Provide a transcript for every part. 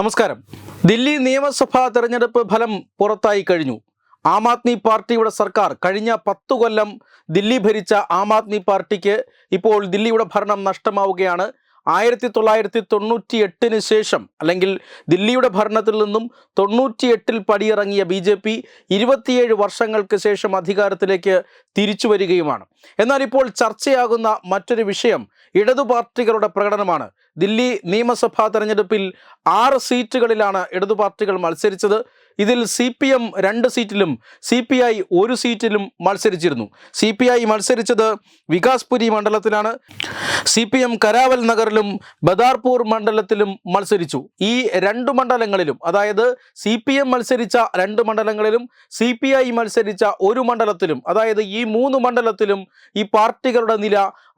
നമസ്കാരം. ദില്ലി നിയമസഭാ തെരഞ്ഞെടുപ്പ് ഫലം പുറത്തായി കഴിഞ്ഞു. ആം ആദ്മി പാർട്ടിയുടെ സർക്കാർ കഴിഞ്ഞ പത്തു കൊല്ലം ദില്ലി ഭരിച്ച ആം ആദ്മി പാർട്ടിക്ക് ഇപ്പോൾ ദില്ലിയുടെ ഭരണം നഷ്ടമാവുകയാണ്. ആയിരത്തി തൊള്ളായിരത്തി തൊണ്ണൂറ്റി എട്ടിന് ശേഷം അല്ലെങ്കിൽ ദില്ലിയുടെ ഭരണത്തിൽ നിന്നും തൊണ്ണൂറ്റി എട്ടിൽ പടിയിറങ്ങിയ ബി ജെ പി ഇരുപത്തിയേഴ് വർഷങ്ങൾക്ക് ശേഷം അധികാരത്തിലേക്ക് തിരിച്ചു വരികയുമാണ്. എന്നാൽ ഇപ്പോൾ ചർച്ചയാകുന്ന മറ്റൊരു വിഷയം ഇടതു പാർട്ടികളുടെ പ്രകടനമാണ്. ദില്ലി നിയമസഭാ തെരഞ്ഞെടുപ്പിൽ ആറ് സീറ്റുകളിലാണ് ഇടതു പാർട്ടികൾ മത്സരിച്ചത്. ഇതിൽ സി പി എം രണ്ട് സീറ്റിലും സി പി ഐ ഒരു സീറ്റിലും മത്സരിച്ചിരുന്നു. സി പി ഐ മത്സരിച്ചത് വികാസ്പുരി മണ്ഡലത്തിലാണ്. സി പി എം കരാവൽ നഗറിലും ബദാർപൂർ മണ്ഡലത്തിലും മത്സരിച്ചു. ഈ രണ്ട് മണ്ഡലങ്ങളിലും അതായത് സി പി എം മത്സരിച്ച രണ്ട് മണ്ഡലങ്ങളിലും സി പി ഐ മത്സരിച്ച ഒരു മണ്ഡലത്തിലും അതായത് ഈ മൂന്ന് മണ്ഡലത്തിലും ഈ പാർട്ടികളുടെ നില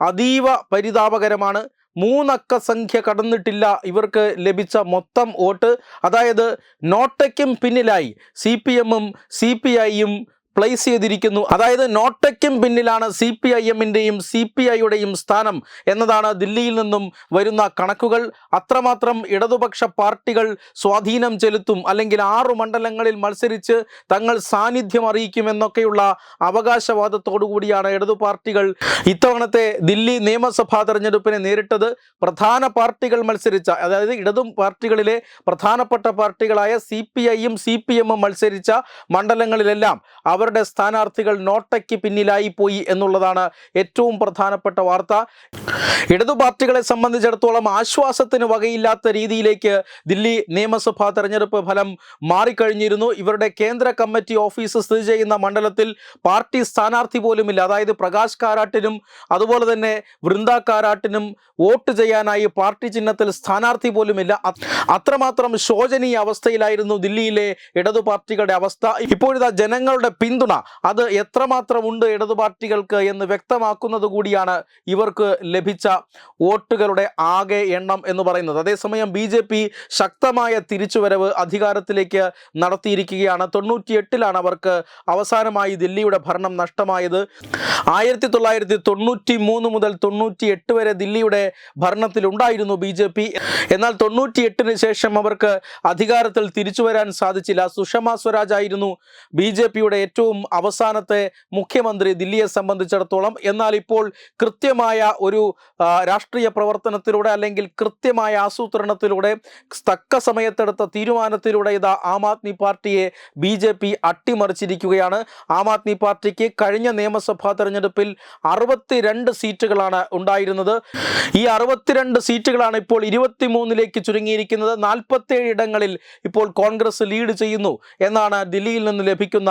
അതീവ പരിതാപകരമാണ്. മൂന്നക്ക സംഖ്യ കടന്നിട്ടില്ല. ഇവർക്ക് ലഭിച്ച മൊത്തം വോട്ട് അതായത് നോട്ടയ്ക്കും പിന്നിലായി. സി പി എമ്മും സി പി ഐയും പ്ലേസ് ചെയ്തിരിക്കുന്നു. അതായത് നോട്ടയ്ക്കും പിന്നിലാണ് സി പി ഐ എമ്മിന്റെയും സി പി ഐയുടെയും സ്ഥാനം എന്നതാണ് ദില്ലിയിൽ നിന്നും വരുന്ന കണക്കുകൾ. അത്രമാത്രം ഇടതുപക്ഷ പാർട്ടികൾ സ്വാധീനം ചെലുത്തും അല്ലെങ്കിൽ ആറു മണ്ഡലങ്ങളിൽ മത്സരിച്ച് തങ്ങൾ സാന്നിധ്യം അറിയിക്കുമെന്നൊക്കെയുള്ള അവകാശവാദത്തോടു കൂടിയാണ് ഇടതു പാർട്ടികൾ ഇത്തവണത്തെ ദില്ലി നിയമസഭാ തെരഞ്ഞെടുപ്പിനെ നേരിട്ടത്. പ്രധാന പാർട്ടികൾ മത്സരിച്ച അതായത് ഇടതും പാർട്ടികളിലെ പ്രധാനപ്പെട്ട പാർട്ടികളായ സി പി ഐയും സി പി എമ്മും മത്സരിച്ച മണ്ഡലങ്ങളിലെല്ലാം അവരുടെ സ്ഥാനാർത്ഥികൾ നോട്ടയ്ക്ക് പിന്നിലായി പോയി എന്നുള്ളതാണ് ഏറ്റവും പ്രധാനപ്പെട്ട വാർത്ത. ഇടതു പാർട്ടികളെ സംബന്ധിച്ചിടത്തോളം ആശ്വാസത്തിന് വകയില്ലാത്ത രീതിയിലേക്ക് ദില്ലി നിയമസഭാ തെരഞ്ഞെടുപ്പ് ഫലം മാറിക്കഴിഞ്ഞിരുന്നു. ഇവരുടെ കേന്ദ്ര കമ്മിറ്റി ഓഫീസ് സ്ഥിതി ചെയ്യുന്ന മണ്ഡലത്തിൽ പാർട്ടി സ്ഥാനാർത്ഥി പോലുമില്ല. അതായത് പ്രകാശ് കാരാട്ടിനും അതുപോലെ തന്നെ വൃന്ദ കാരാട്ടിനും വോട്ട് ചെയ്യാനായി പാർട്ടി ചിഹ്നത്തിൽ സ്ഥാനാർത്ഥി പോലുമില്ല. അത്രമാത്രം ശോചനീയ അവസ്ഥയിലായിരുന്നു ദില്ലിയിലെ ഇടതു പാർട്ടികളുടെ അവസ്ഥ. ഇപ്പോഴിതാ ജനങ്ങളുടെ പിന്തുണ. അത് എത്രമാത്രം ഉണ്ട് ഇടതു പാർട്ടികൾക്ക് എന്ന് വ്യക്തമാക്കുന്നത് കൂടിയാണ് ഇവർക്ക് ലഭിച്ച വോട്ടുകളുടെ ആകെ എണ്ണം എന്ന് പറയുന്നത്. അതേസമയം ബി ജെ പി ശക്തമായ തിരിച്ചുവരവ് അധികാരത്തിലേക്ക് നടത്തിയിരിക്കുകയാണ്. തൊണ്ണൂറ്റിയെട്ടിലാണ് അവർക്ക് അവസാനമായി ദില്ലിയുടെ ഭരണം നഷ്ടമായത്. ആയിരത്തി തൊള്ളായിരത്തി തൊണ്ണൂറ്റി മൂന്ന് മുതൽ തൊണ്ണൂറ്റി എട്ട് വരെ ദില്ലിയുടെ ഭരണത്തിലുണ്ടായിരുന്നു ബി ജെ പി. എന്നാൽ തൊണ്ണൂറ്റി എട്ടിന് ശേഷം അവർക്ക് അധികാരത്തിൽ തിരിച്ചു വരാൻ സാധിച്ചില്ല. സുഷമ സ്വരാജ് ആയിരുന്നു ബി ജെ പിയുടെ ഏറ്റവും അവസാനത്തെ മുഖ്യമന്ത്രി ദില്ലിയെ സംബന്ധിച്ചിടത്തോളം എന്നാൽ ഇപ്പോൾ കൃത്യമായ ഒരു രാഷ്ട്രീയ പ്രവർത്തനത്തിലൂടെ അല്ലെങ്കിൽ കൃത്യമായ ആസൂത്രണത്തിലൂടെ തക്ക സമയത്തെടുത്ത തീരുമാനത്തിലൂടെ ഇതാ ആം ആദ്മി പാർട്ടിയെ ബി ജെ പി അട്ടിമറിച്ചിരിക്കുകയാണ്. ആം ആദ്മി പാർട്ടിക്ക് കഴിഞ്ഞ നിയമസഭാ തെരഞ്ഞെടുപ്പിൽ അറുപത്തിരണ്ട് സീറ്റുകളാണ് ഉണ്ടായിരുന്നത്. ഈ അറുപത്തിരണ്ട് സീറ്റുകളാണ് ഇപ്പോൾ ഇരുപത്തിമൂന്നിലേക്ക് ചുരുങ്ങിയിരിക്കുന്നത്. നാൽപ്പത്തേഴ് ഇടങ്ങളിൽ ഇപ്പോൾ കോൺഗ്രസ് ലീഡ് ചെയ്യുന്നു എന്നാണ് ദില്ലിയിൽ നിന്ന് ലഭിക്കുന്ന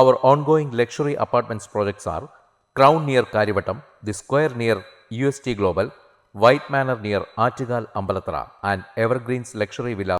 Our ongoing luxury apartments projects are Crown near Karivattam, The Square near UST Global, White Manor near Artigal Ambalatra, and Evergreens Luxury Villa